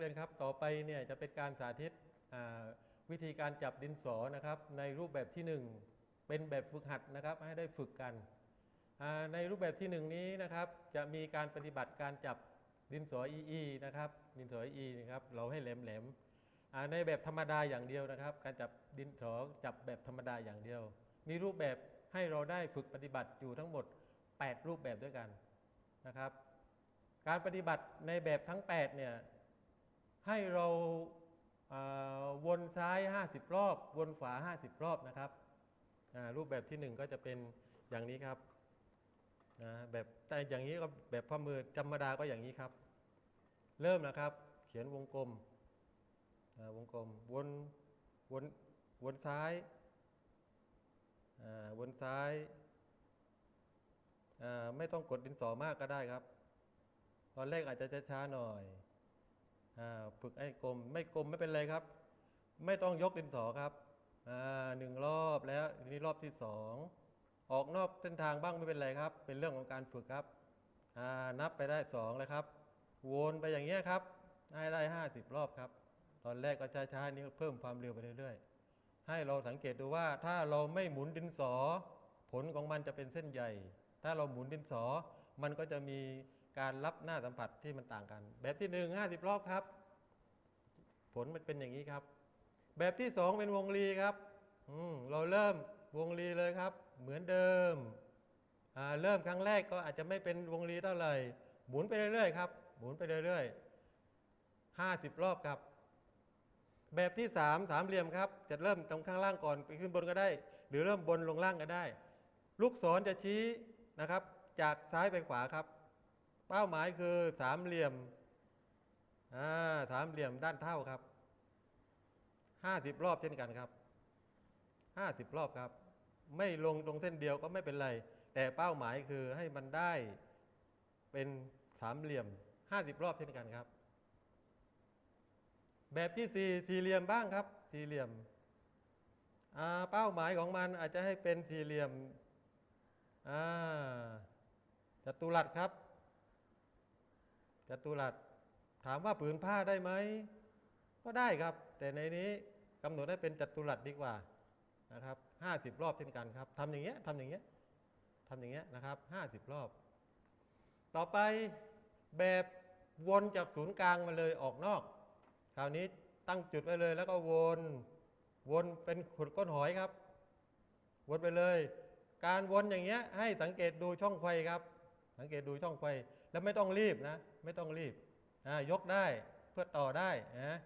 เรียนครับ ต่อไปเนี่ยจะเป็นการสาธิตวิธีการจับดินสอนะครับในรูปแบบที่หนึ่งเป็นแบบฝึกหัดนะครับให้ได้ฝึกกัน ในรูปแบบที่หนึ่งนี้นะครับจะมีการปฏิบัติการจับ ดินสอ EE นะครับดินสอ EE นะครับเราให้แหลมๆอ่าในแบบธรรมดาอย่างเดียวนะครับ การจับดินสอจับแบบธรรมดาอย่างเดียว มีรูปแบบให้เราได้ฝึกปฏิบัติอยู่ทั้งหมด 8 รูปแบบด้วยกันนะครับ การปฏิบัติในแบบทั้ง 8 เนี่ยให้เราวนซ้าย 50 รอบ วนขวา 50 รอบนะครับรูปแบบที่ 1 ก็จะเป็นอย่างนี้ครับนะแบบแต่อย่างนี้ก็แบบข้อมือธรรมดาก็อย่างนี้ครับ เริ่มนะครับ เขียนวงกลมวงกลมวนวนวนซ้ายวนซ้าย ไม่ต้องกดดินสอมากก็ได้ครับ ตอนแรกอาจจะช้าๆหน่อยฝึกให้กลม ไม่กลมไม่เป็นไรครับ ไม่ต้องยกดินสอครับหนึ่งรอบแล้วทีนี้รอบที่สองออกนอกเส้นทางบ้างไม่เป็นไรครับ เป็นเรื่องของการฝึกครับนับไปได้สองเลยครับ วนไปอย่างเงี้ยครับให้ได้ห้าสิบรอบครับ ตอนแรกก็ช้าๆนี้เพิ่มความเร็วไปเรื่อยๆ ให้เราสังเกตดูว่าถ้าเราไม่หมุนดินสอ ผลของมันจะเป็นเส้นใหญ่ ถ้าเราหมุนดินสอ มันก็จะมีการรับหน้าสัมผัสที่มันต่างกัน แบบที่หนึ่งห้าสิบรอบครับ ผลมันเป็นอย่างนี้ครับ แบบที่สองเป็นวงรีครับอืมเราเริ่มวงรีเลยครับ เหมือนเดิมอ่าเริ่มครั้งแรกก็อาจจะไม่เป็นวงรีเท่าไหร่หมุนไปเรื่อยๆครับ หมุนไปเรื่อยๆห้าสิบรอบครับ แบบที่สามสามเหลี่ยมครับ จะเริ่มตรงข้างล่างก่อนไปขึ้นบนก็ได้ หรือเริ่มบนลงล่างก็ได้ ลูกศรจะชี้นะครับ จากซ้ายไปขวาครับ เป้าหมายคือสามเหลี่ยมอ่าสามเหลี่ยมด้านเท่าครับห้าสิบรอบเช่นกันครับห้าสิบรอบครับ ไม่ลงตรงเส้นเดียวก็ไม่เป็นไร แต่เป้าหมายคือให้มันได้เป็นสามเหลี่ยม ห้าสิบรอบเช่นกันครับ แบบที่สี่สี่เหลี่ยมบ้างครับ สี่เหลี่ยม เป้าหมายของมันอาจจะให้เป็นสี่เหลี่ยมจัตุรัสครับจัตุรัสถามว่าผืนผ้าได้ไหม ก็ได้ครับ แต่ในนี้กำหนดให้เป็นจัตุรัสดีกว่านะครับห้าสิบรอบเช่นกันครับทำอย่างเงี้ยทำอย่างเงี้ยทำอย่างเงี้ยนะครับห้าสิบรอบ ต่อไปแบบ วนจากศูนย์กลางมาเลยออกนอก คราวนี้ตั้งจุดไว้เลย แล้วก็วน วนเป็นขุดก้นหอยครับ วนไปเลย การวนอย่างเงี้ย ให้สังเกตดูช่องไฟครับ สังเกตดูช่องไฟ แล้วไม่ต้องรีบนะ ไม่ต้องรีบ ยกได้เพื่อต่อได้นะ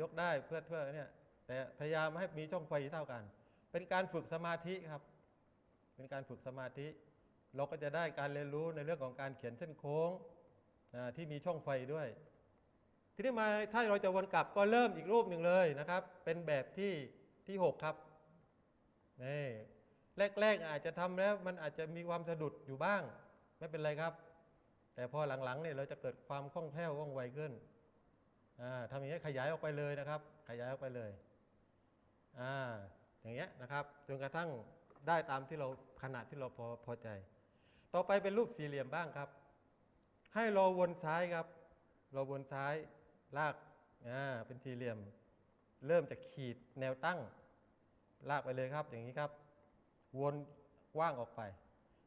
ยกได้เพื่อเพื่อเนี่ย แต่พยายามให้มีช่องไฟเท่ากัน เป็นการฝึกสมาธิครับ เป็นการฝึกสมาธิ เราก็จะได้การเรียนรู้ในเรื่องของการเขียนเส้นโค้ง ที่มีช่องไฟด้วย ทีนี้มาถ้าเราจะวนกลับก็เริ่มอีกรูปหนึ่งเลยนะครับ เป็นแบบที่ที่หกครับนี่แรกๆอาจจะทำแล้วมันอาจจะมีความสะดุดอยู่บ้าง ไม่เป็นไรครับ แต่พอหลังๆเนี่ยเราจะเกิดความคล่องแคล่วว่องไวขึ้นทำอย่างนี้ยขยายออกไปเลยนะครับ ขยายออกไปเลยอ่าอย่างเงี้ยนะครับจนกระทั่งได้ตามที่เราขนาดที่เราพอพอใจ ต่อไปเป็นรูปสี่เหลี่ยมบ้างครับ ให้เราวนซ้ายครับ เราวนซ้ายลากอ่าเป็นสี่เหลี่ยม เริ่มจากขีดแนวตั้ง ลากไปเลยครับ อย่างนี้ครับ วนว้างออกไป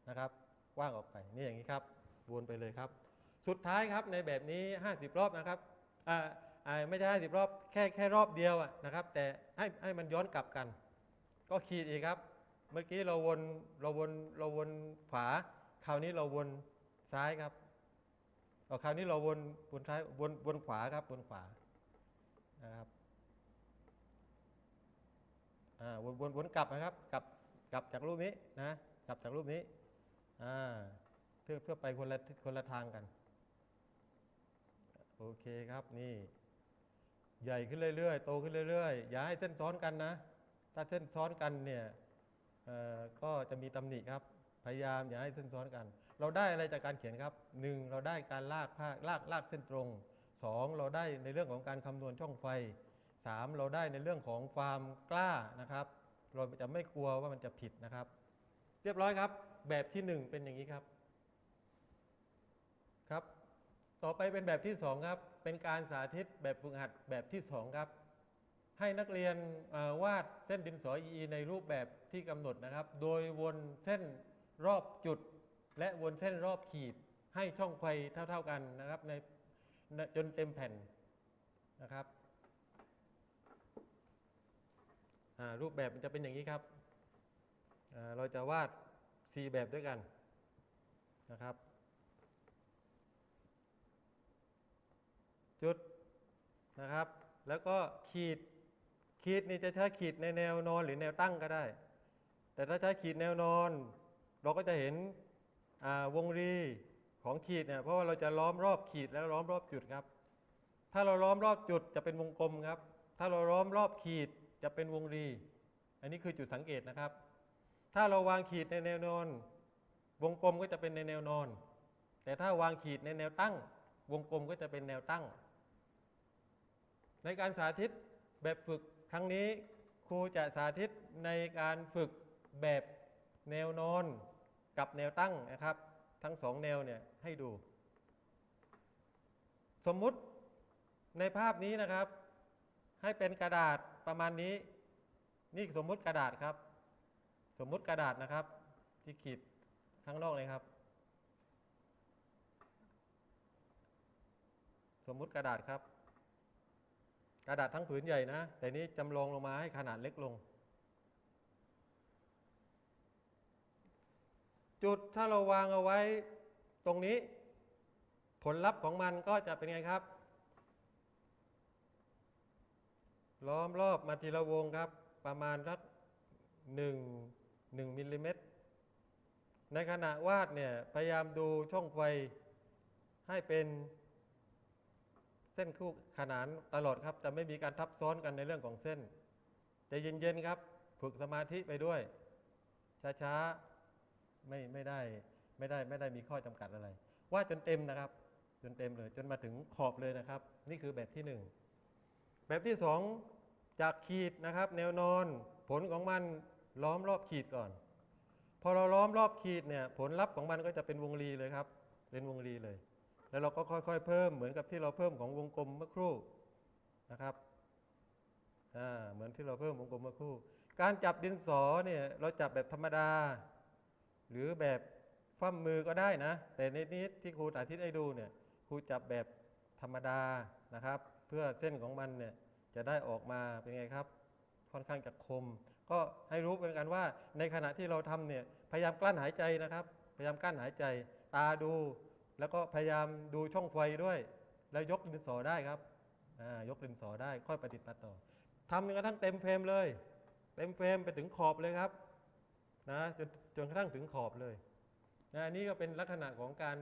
นะครับว้างออกไปนี่อย่างนี้ครับ วนไปเลยครับ สุดท้ายครับในแบบนี้ 50 รอบนะครับอ่าไม่ใช่50 รอบแค่แค่รอบเดียวนะครับ แต่ให้ให้มันย้อนกลับกัน ก็ขีดอีกครับ เมื่อกี้เราวนเราวนเราวนขวาคราวนี้เราวนซ้ายครับ คราวนี้เราวนวนซ้ายวนวนขวาครับวนขวานะครับอ่าวนวนวนกลับนะครับ กลับกลับจากรูปนี้นะกลับจากรูปนี้อ่าเพื่อเพื่อไปคนละคนละทางกัน โอเคครับนี่ ใหญ่ขึ้นเรื่อยๆโตขึ้นเรื่อยๆอย่าให้เส้นซ้อนกันนะ ถ้าเส้นซ้อนกันเนี่ยเอ่อก็จะมีตำหนิครับ พยายามอย่าให้เส้นซ้อนกัน เราได้อะไรจากการเขียนครับหนึ่งเราได้การลากผ้าลากลากเส้นตรงสองเราได้ในเรื่องของการคำนวณช่องไฟสามเราได้ในเรื่องของความกล้านะครับ เราจะไม่กลัวว่ามันจะผิดนะครับ เรียบร้อยครับ แบบที่หนึ่งเป็นอย่างนี้ครับครับ ต่อไปเป็นแบบที่สองครับ เป็นการสาธิตแบบฝึกหัดแบบที่สองครับให้นักเรียนวาดเส้นดินสอ EE ในรูปแบบที่กำหนดนะครับ โดยวนเส้นรอบจุด และวนเส้นรอบขีดให้ช่องไฟเท่า ๆกันนะครับในในจนเต็มแผ่นนะครับรูปแบบมันจะเป็นอย่างนี้ครับ เราจะวาด 4 แบบด้วยกันนะครับ จุดนะครับ แล้วก็ขีดขีดนี่จะใช้ขีดในแนวนอนหรือแนวตั้งก็ได้ แต่ถ้าใช้ขีดแนวนอน เราก็จะเห็น วงรีของขีดเนี่ยเพราะว่าเราจะล้อมรอบขีดแล้วล้อมรอบจุดครับ ถ้าเราล้อมรอบจุดจะเป็นวงกลมครับ ถ้าเราล้อมรอบขีดจะเป็นวงรี อันนี้คือจุดสังเกตนะครับ ถ้าเราวางขีดในแนวนอน วงกลมก็จะเป็นในแนวนอน แต่ถ้าวางขีดในแนวตั้ง วงกลมก็จะเป็นแนวตั้ง ในการสาธิตแบบฝึกครั้งนี้ครูจะสาธิตในการฝึกแบบแนวนอน กับแนวตั้งนะครับ ทั้งสองแนวเนี่ยให้ดู สมมุติในภาพนี้นะครับ ให้เป็นกระดาษประมาณนี้ นี่สมมุติกระดาษครับ สมมุติกระดาษนะครับ ที่ขีดข้างนอกเลยครับ สมมุติกระดาษครับ กระดาษทั้งผืนใหญ่นะ แต่นี้จำลองลงมาให้ขนาดเล็กลง จุดถ้าเราวางเอาไว้ตรงนี้ ผลลัพธ์ของมันก็จะเป็นไงครับ ล้อมรอบมาทีละวงครับ ประมาณสักหนึ่งหนึ่งมิลลิเมตร ในขณะวาดเนี่ยพยายามดูช่องไฟให้เป็นเส้นคู่ขนานตลอดครับ จะไม่มีการทับซ้อนกันในเรื่องของเส้นใจะเย็นๆครับ ฝึกสมาธิไปด้วย ช้าๆ ไม่ไม่ได้ไม่ได้ไม่ได้มีข้อจำกัดอะไร ว่าจนเต็มนะครับ จนเต็มเลยจนมาถึงขอบเลยนะครับ นี่คือแบบที่หนึ่งแบบที่สองจากขีดนะครับ แนวนอนผลของมันล้อมรอบขีดก่อน พอเราล้อมรอบขีดเนี่ยผลลัพธ์ของมันก็จะเป็นวงรีเลยครับเป็นวงรีเลย แล้วเราก็ค่อยๆ เพิ่มเหมือนกับที่เราเพิ่มของวงกลมเมื่อครู่นะครับอ่าเหมือนที่เราเพิ่มวงกลมเมื่อครู่ การจับดินสอเนี่ยเราจับแบบธรรมดา หรือแบบฟั่มมือก็ได้นะ แต่ในนี้ที่ครูสาธิตให้ดูเนี่ยครูจับแบบธรรมดานะครับ เพื่อเส้นของมันเนี่ยจะได้ออกมาเป็นไงครับ ค่อนข้างจะคม ก็ให้รู้เป็นกันว่าในขณะที่เราทำเนี่ยพยายามกลั้นหายใจนะครับ พยายามกลั้นหายใจ ตาดู แล้วก็พยายามดูช่องไฟด้วย แล้วยกดินสอได้ครับอ่ายกดินสอได้ค่อยปฏิบัติต่อทำจนกระทั่งเต็มเฟรมเลย เต็มเฟรมไปถึงขอบเลยครับ นะจนจนกระทั่งถึงขอบเลยนะอันนี้ก็เป็นลักษณะของการ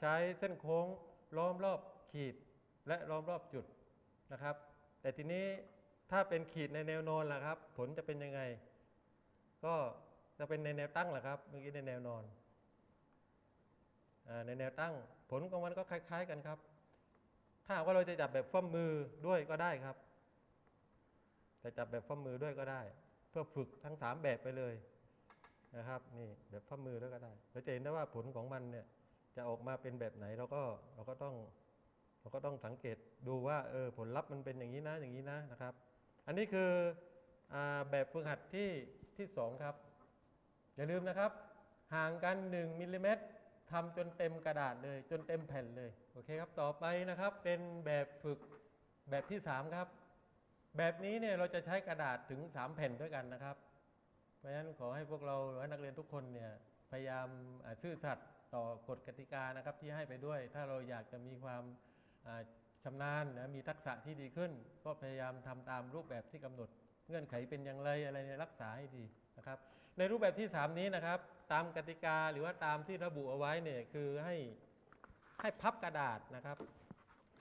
ใช้เส้นโค้งล้อมรอบขีดและล้อมรอบจุดนะครับ แต่ทีนี้ถ้าเป็นขีดในแนวนอนล่ะครับ ผลจะเป็นยังไง ก็จะเป็นในแนวตั้งแหละครับ เมื่อกี้ในแนวนอนอในแนวตั้ง ผลของมันก็คล้าย ๆกันครับ ถ้าว่าเราจะจับแบบฟ้อมมือด้วยก็ได้ครับจะจับแบบฟ้อมมือด้วยก็ได้ เพื่อฝึกทั้งสามแบบไปเลย นะครับนี่แบบฟ้อมมือด้วก็ได้ เราจะเห็นได้ว่าผลของมันเนี่ยจะออกมาเป็นแบบไหนเราก็เราก็ต้องเราก็ต้องสังเกตดูว่าเออผลลัพธ์มันเป็นอย่างนี้นะอย่างนี้นะนะครับ อันนี้คืออแบบฝึกหัดที่ที่สองครับ อย่าลืมนะครับ ห่างกัน 1มิลลิเมตรทำจนเต็มกระดาษเลย จนเต็มแผ่นเลยโอเคครับต่อไปนะครับเป็นแบบฝึกแบบที่ 3 ครับ แบบนี้เนี่ยเราจะใช้กระดาษถึง 3 แผ่นด้วยกันนะครับ ราะฉะนั้นขอให้พวกเราหรือว่านักเรียนทุกคนเนี่ยพยายามซื่อสัตย์ต่อกฎกติกานะครับที่ให้ไปด้วย ถ้าเราอยากจะมีความอ่าชำนาญนะมีทักษะที่ดีขึ้น ก็พยายามทำตามรูปแบบที่กำหนด เงื่อนไขเป็นอย่างไรอะไรเนี่ยรักษาให้ดีนะครับ ในรูปแบบที่ 3 นี้นะครับ ตามกติกาหรือว่าตามที่ระบุเอาไว้เนี่ยคือให้ให้พับกระดาษนะครับ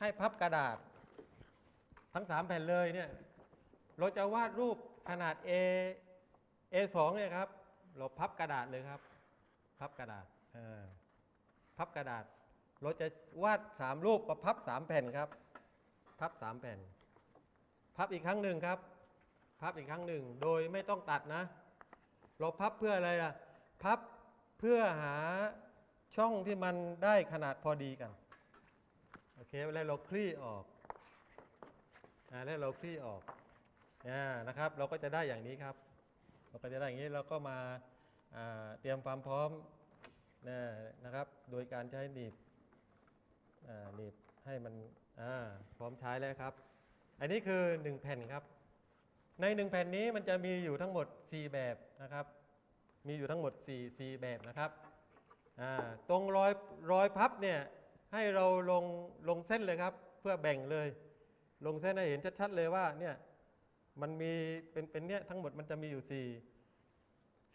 ให้พับกระดาษ ทั้ง 3 แผ่นเลยเนี่ยเราจะวาดรูปขนาด A A2 เนี่ยครับ เราพับกระดาษเลยครับ พับกระดาษเออพับกระดาษ เราจะวาดสามรูปประพับสามแผ่นครับ พับสามแผ่น พับอีกครั้งหนึ่งครับ พับอีกครั้งหนึ่ง โดยไม่ต้องตัดนะ เราพับเพื่ออะไรล่ะ พับเพื่อหาช่องที่มันได้ขนาดพอดีกัน โอเค แล้วเราคลี่ออกอ่าแล้วเราคลี่ออกอ่านะครับ เราก็จะได้อย่างนี้ครับ เราก็จะได้อย่างนี้เราก็มาเตรียมความพร้อมนะนะครับ โดยการใช้หนีบหนีบให้มันพร้อมใช้แล้วครับ อันนี้คือ 1 แผ่นครับ ใน 1 แผ่นนี้มันจะมีอยู่ทั้งหมด 4 แบบนะครับ มีอยู่ทั้งหมด 4 4 แบบนะครับตรงรอยรอยพับเนี่ยให้เราลงลงเส้นเลยครับ เพื่อแบ่งเลย ลงเส้นให้เห็นชัดๆเลยว่าเนี่ย มันมีเป็นเป็นเนี่ยทั้งหมดมันจะมีอยู่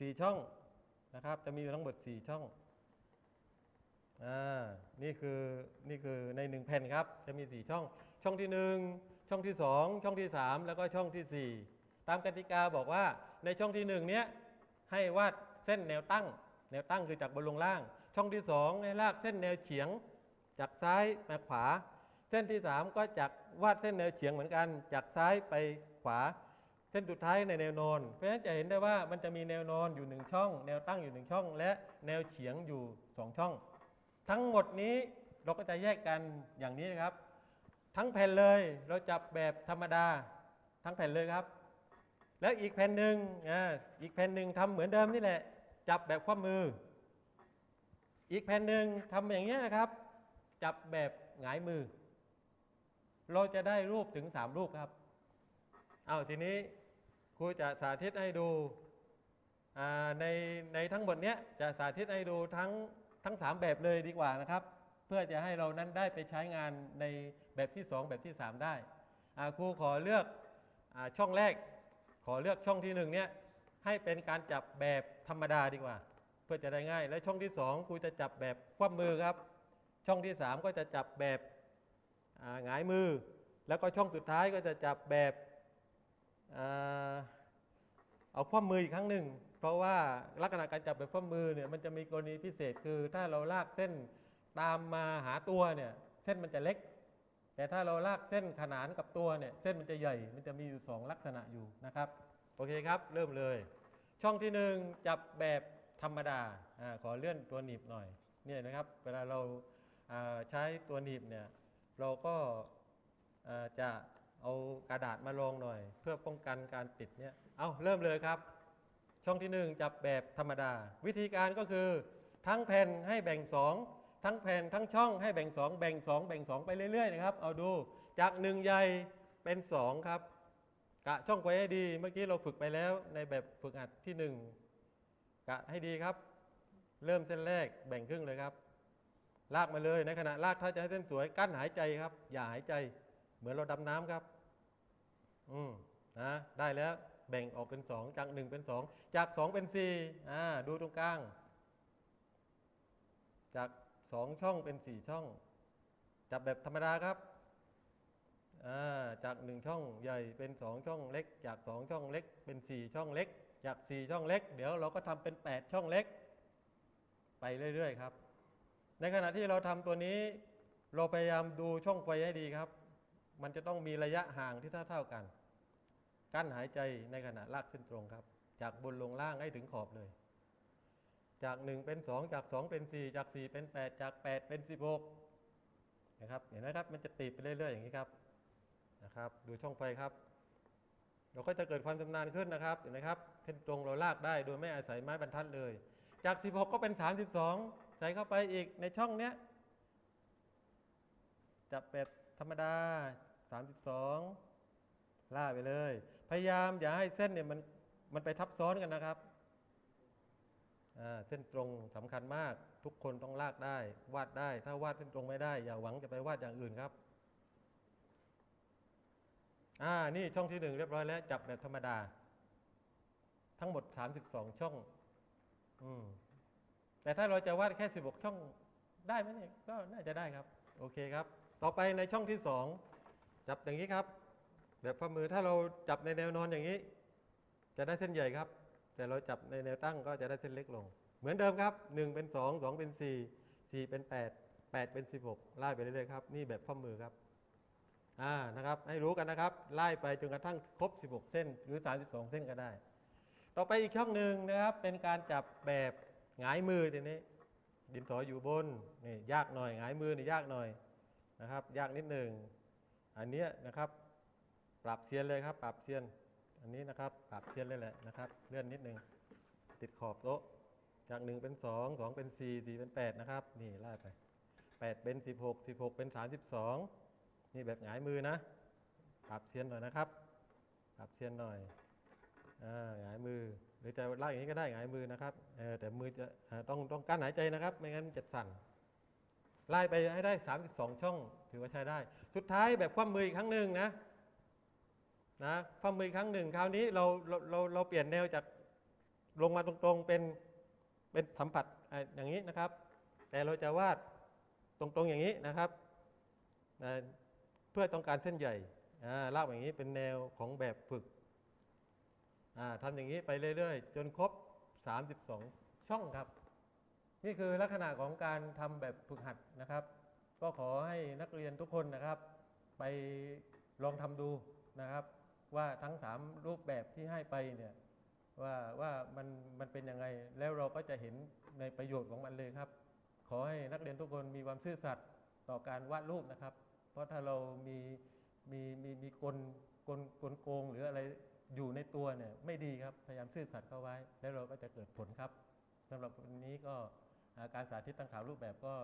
4 4ช่องนะครับ จะมีอยู่ทั้งหมด4ช่องอ่านี่คือนี่คือใน1แผ่นครับ จะมี4ช่อง ช่องที่1ช่องที่2ช่องที่3แล้วก็ช่องที่สี่ตามกติกาบอกว่าในช่องที่1เนี้ยให้วาดเส้นแนวตั้ง แนวตั้งคือจากบนลงล่าง ช่องที่2ให้ลากเส้นแนวเฉียง จากซ้ายมาขวา เส้นที่3ก็จากวาดเส้นแนวเฉียงเหมือนกัน จากซ้ายไป วา เส้นสุดท้ายในแนวนอน เพราะฉะนั้นจะเห็นได้ว่ามันจะมีแนวนอนอยู่หนึ่งช่อง แนวตั้งอยู่หนึ่งช่อง และแนวเฉียงอยู่สองช่อง ทั้งหมดนี้เราก็จะแยกกันอย่างนี้นะครับ ทั้งแผ่นเลยเราจับแบบธรรมดา ทั้งแผ่นเลยครับ แล้วอีกแผ่นหนึ่งอ่าอีกแผ่นหนึ่งทำเหมือนเดิมนี่แหละ จับแบบคว่ำมือ อีกแผ่นหนึ่งทำอย่างนี้นะครับ จับแบบหงายมือ เราจะได้รูปถึงสามรูปครับ เอาทีนี้ครูจะสาธิตให้ดูในในทั้งหมดเนี้ยจะสาธิตให้ดูทั้งทั้งสามแบบเลยดีกว่านะครับ เพื่อจะให้เรานั้นได้ไปใช้งานในแบบที่ 2 แบบที่ 3 ได้ครูขอเลือกอช่องแรก ขอเลือกช่องที่1เนี่ยให้เป็นการจับแบบธรรมดาดีกว่า เพื่อจะได้ง่าย และช่องที่ 2ครูจะจับแบบคว่ำมือครับ ช่องที่ 3 ก็จะจับแบบหงายมือ แล้วก็ช่องสุดท้ายก็จะจับแบบ เอาคว่ำมืออีกครั้งหนึ่ง เพราะว่าลักษณะการจับแบบคว่ำมือเนี่ยมันจะมีกรณีพิเศษคือถ้าเราลากเส้นตามมาหาตัวเนี่ยเส้นมันจะเล็ก แต่ถ้าเราลากเส้นขนานกับตัวเนี่ยเส้นมันจะใหญ่ มันจะมีอยู่สองลักษณะอยู่นะครับโอเคครับ เริ่มเลย ช่องที่หนึ่งจับแบบธรรมดาอขอเลื่อนตัวหนีบหน่อยเนี่ยนะครับเวลาเราใช้ตัวหนีบเนี่ยเราก็จะ เอากระดาษมาลองหน่อย เพื่อป้องกันการติดเนี่ย เอาเริ่มเลยครับ ช่องที่หนึ่งจับแบบธรรมดา วิธีการก็คือ ทั้งแผ่นให้แบ่งสองทั้งแผ่นทั้งช่องให้แบ่งสองแบ่งสองแบ่งสองไปเรื่อยๆนะครับ เอาดูจากหนึ่งใหญ่เป็นสองครับกะช่องไว้ให้ดี เมื่อกี้เราฝึกไปแล้วในแบบฝึกหัดที่หนึ่งกะให้ดีครับ เริ่มเส้นแรกแบ่งครึ่งเลยครับ ลากมาเลยในขณะลากถ้าจะให้เส้นสวยกั้นหายใจครับ อย่าหายใจ เหมือนเราดำน้ำครับ อืมนะได้แล้วแบ่งออกเป็นสองจากหนึ่งเป็นสองจากสองเป็นสี่อ่าดูตรงกลาง จากสองช่องเป็นสี่ช่อง จับแบบธรรมดาครับอ่าจากหนึ่งช่องใหญ่เป็นสองช่องเล็ก จากสองช่องเล็ก เป็นสี่ช่องเล็ก จากสี่ช่องเล็ก เดี๋ยวเราก็ทำเป็นแปดช่องเล็ก ไปเรื่อยๆครับ ในขณะที่เราทำตัวนี้ เราพยายามดูช่องไฟให้ดีครับ มันจะต้องมีระยะห่างที่เท่าๆกัน กั้นหายใจในขณะลากเส้นตรงครับ จากบนลงล่างให้ถึงขอบเลย จาก1เป็น2จาก2เป็น4จาก4เป็น8จาก8เป็น16นะครับ เห็นไหมครับ มันจะตีไปเรื่อย ๆ อย่างนี้ครับนะครับ ดูช่องไฟครับ เราก็จะเกิดความชำนาญขึ้นนะครับ เห็นไหมครับเส้นตรงเราลากได้โดยไม่อาศัยไม้บรรทัดเลย จาก 16 ก็เป็น 32 ใส่เข้าไปอีกในช่องเนี้ยจับแบบธรรมดา 32ล่าไปเลย พยายามอย่าให้เส้นเนี่ยมันมันไปทับซ้อนกันนะครับ เส้นตรงสำคัญมาก ทุกคนต้องลากได้ วาดได้ ถ้าวาดเส้นตรงไม่ได้ อย่าหวังจะไปวาดอย่างอื่นครับ อ่า นี่ช่องที่หนึ่งเรียบร้อยแล้ว จับแบบธรรมดา ทั้งหมด 32 ช่อง อืมแต่ถ้าเราจะวาดแค่ 16 ช่องได้ไหมเนี่ยก็น่าจะได้ครับ โอเคครับ ต่อไปในช่องที่สอง จับอย่างนี้ครับ แบบฝ่ามือถ้าเราจับในแนวนอนอย่างนี้ จะได้เส้นใหญ่ครับ แต่เราจับในแนวตั้งก็จะได้เส้นเล็กลง เหมือนเดิมครับ 1 เป็น 2 2 เป็น 4 4 เป็น 8 8 เป็น 16ไล่ไปเรื่อยๆครับ นี่แบบข้อมือครับอ่านะครับ ให้รู้กันนะครับ ไล่ไปจนกระทั่งครบ 16 เส้น หรือ 32 เส้นก็ได้ ต่อไปอีกช่องหนึ่งนะครับ เป็นการจับแบบหงายมือทีนี้ ดินสออยู่บนนี่ยากหน่อยหงายมือนี่ยากหน่อยนะครับ ยากนิดหนึ่ง อันนี้นะครับ ปรับเซียนเลยครับ ปรับเซียน อันนี้นะครับ ปรับเซียนเลยแหละนะครับ เลื่อนนิดนึง ติดขอบโต๊ะ จากหนึ่งเป็นสองสองเป็นสี่สี่เป็นแปดนะครับ นี่ไล่ไปแปดเป็นสิบหกสิบหกเป็นสามสิบสองนี่แบบหงายมือนะ ปรับเซียนหน่อยนะครับ ปรับเซียนหน่อยอ่าหงายมือ หรือจะไลากอย่างนี้ก็ได้หงายมือนะครับเออแต่มือจะต้องต้องกั้นหายใจนะครับ ไม่งั้นมันจะสั่น ไล่ไปให้ได้ 32 ช่อง ถือว่าใช้ได้ สุดท้ายแบบคว่ำมืออีกครั้งหนึ่งนะนะคว่ำมืออีกครั้งหนึ่งคราวนี้เราเราเราเราเปลี่ยนแนวจากลงมาตรงๆเป็นเป็นสัมผัสอย่างนี้นะครับ แต่เราจะวาดตรงๆอย่างนี้นะครับนะเพื่อต้องการเส้นใหญ่อ่าลากอย่างนี้เป็นแนวของแบบฝึกอ่าทำอย่างนี้ไปเรื่อยๆ จนครบ 32 ช่องครับ นี่คือลักษณะของการทำแบบฝึกหัดนะครับ ก็ขอให้นักเรียนทุกคนนะครับ ไปลองทำดูนะครับ ว่าทั้ง 3 รูปแบบที่ให้ไปเนี่ยว่าว่ามันมันเป็นยังไงแล้วเราก็จะเห็นในประโยชน์ของมันเลยครับ ขอให้นักเรียนทุกคนมีความซื่อสัตย์ต่อการวาดรูปนะครับ เพราะถ้าเรามีมีมีมีกลกลกลโกงหรืออะไรอยู่ในตัวเนี่ยไม่ดีครับพยายามซื่อสัตย์เข้าไว้ แล้วเราก็จะเกิดผลครับสำหรับวันนี้ก็ การสาธิตตั้งขาวรูปแบบก็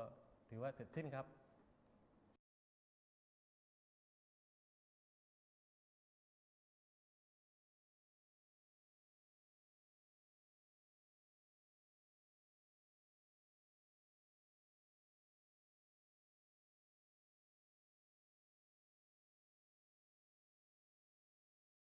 ถือว่าเสร็จสิ้นครับ